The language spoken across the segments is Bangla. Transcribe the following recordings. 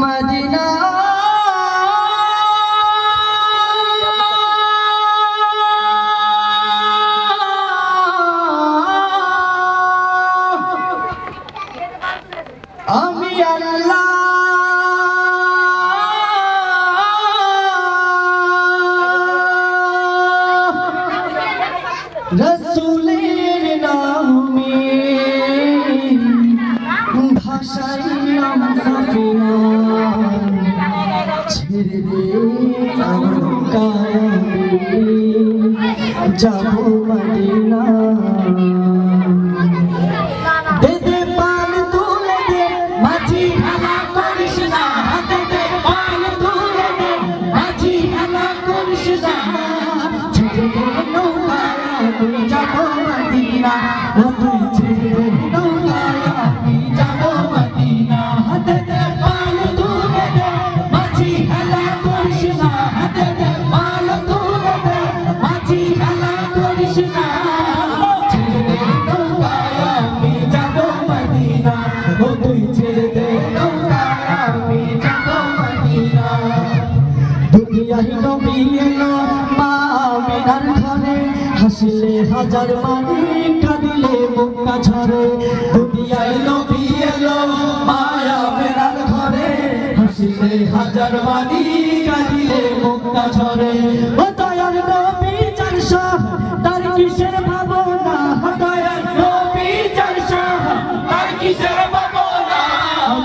মদিনা। আমি আল্লাহ রসুলের নামে ভাষাইলাম ছেড়ে দে আমার কায়াবে যাব মদিনা ছেড়ে দে নৌকায় আমি যাব মদিনা তুই ছেড়ে দে তুই ছেড়ে দে আমি যাব মদিনা দুনিয়ায় নবী এলো মা আমিনার ঘরে হাসিলে হাজার মানি কাঁদিলে মুক্তা ঝরে ও দয়ার নবী চারশো, তার কিসের ভাবনা? ও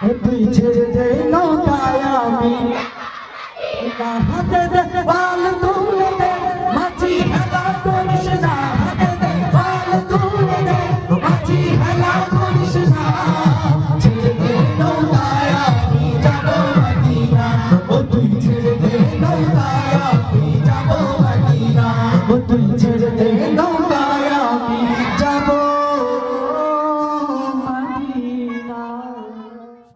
পিছে যে নৌকায় আমি হাতে দে তুই